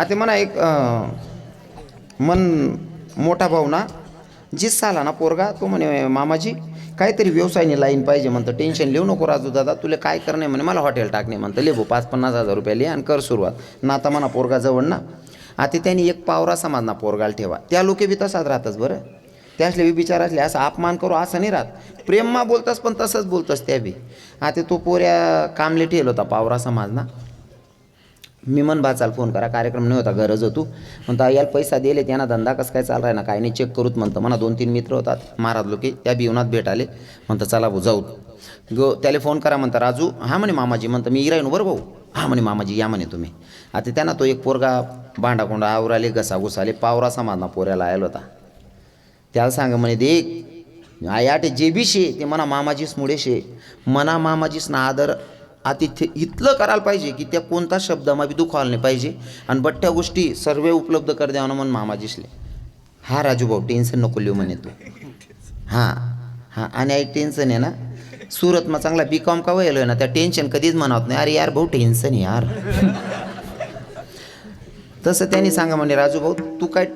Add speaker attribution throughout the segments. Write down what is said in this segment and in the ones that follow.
Speaker 1: आता म्हणा एक मन मोठा भाऊ ना जिस आला ना पोरगा तो म्हणे मामाजी काहीतरी व्यवसायाने लाईन पाहिजे म्हणतं टेन्शन लिहू नको राजू दादा तुला काय करणे म्हणे मला हॉटेल टाकणे म्हणतं ले भाऊ पाच पन्नास हजार रुपये लिहा आणि कर सुरुवात. ना आता म्हणा पोरगा जवळ ना आता त्यांनी एक पावरा समाज ना पोरगाला ठेवा. त्या लोके बी तसाच राहतच बरं. त्यासले बी विचार असले असं अपमान करू असं नाही राहत. प्रेममा बोलतास पण तसंच बोलतस त्या बी. आता तो पोऱ्या कामले ठेल होता पावरा समाज मी मन बाचाल फोन करा कार्यक्रम नाही होता गरज होतो. म्हणता याला पैसा दिले त्यांना धंदा कसं काय चालला आहे ना काय नाही चेक करूत म्हणतं. म्हणा दोन तीन मित्र होतात महाराज लोके त्या बिवनात भेट आले म्हणतं चला भाऊ जाऊ. गो त्याला फोन करा म्हणता राजू हां म्हणे मामाजी. म्हणतं मी इरायनो बरं भाऊ. हां म्हणे मामाजी या म्हणे तुम्ही. आता त्यांना तो एक पोरगा भांडाकोंडा आवराले घसा घुसाले पावरा समाजना पोऱ्याला आयला होता. त्याला सांगा म्हणे देख आयाटे जे बी शे ते म्हणा मामाजीच मुळे शे मना मामाजीस ना आदर आता इथलं करायला पाहिजे की त्या कोणता शब्द बी दुखावला नाही पाहिजे. आणि बठ्ठ्या गोष्टी सर्व उपलब्ध कर द्यावं म्हणून मामाजीसले हा राजू भाऊ टेन्शन नको लिहू म्हणे तू. हां हां आणि आई टेन्शन आहे ना. सुरतमा चांगला बी कॉम का वयलो ना त्या टेन्शन कधीच म्हणत नाही. अरे यार भाऊ टेन्शन आहे यार. तसं त्यांनी सांगा म्हणे राजू भाऊ तू काय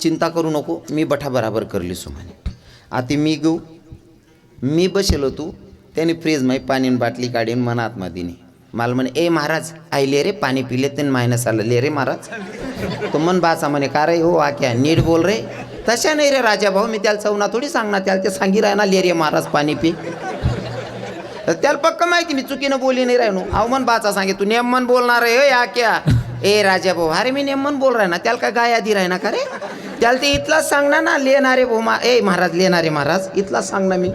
Speaker 1: चिंता करू नको. मी बठा बराबर करलीसू म्हणे. आता मी घेऊ. मी बसेलो तू. त्याने फ्रीजमध्ये पाणी बाटली काढीन मनात आतमधीने मला म्हणे ए महाराज आईले रे पाणी पिले ते मायनस आलं. ले रे महाराज. तो मन बाचा म्हणे का रे हो आक्या नीट बोल रे. तशा नाही रे राजा भाऊ मी त्याला चवना थोडी सांगणार त्याला ते सांगी राह ना ले रे महाराज पाणी पी. तर त्याला पक्क माहिती मी चुकीनं बोली नाही राहिनो. अहो मन बाचा सांगे तू नेमन बोलणार आहे हो आक्या क्या ए राजा भाऊ अरे मी नेमन बोल राय ना त्याला काय गाय आधी राही ना का रे? त्याला ते इथलाच सांगणार ना लेणारे भाऊ मा ए महाराज लेणारे महाराज इथलाच सांगणार मी.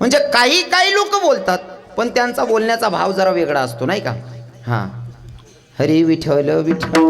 Speaker 1: म्हणजे काही काही लोक बोलतात पण त्यांचा बोलण्याचा भाव जरा वेगळा असतो नाही का? हां. हरी विठ्ठल विठ्ठल.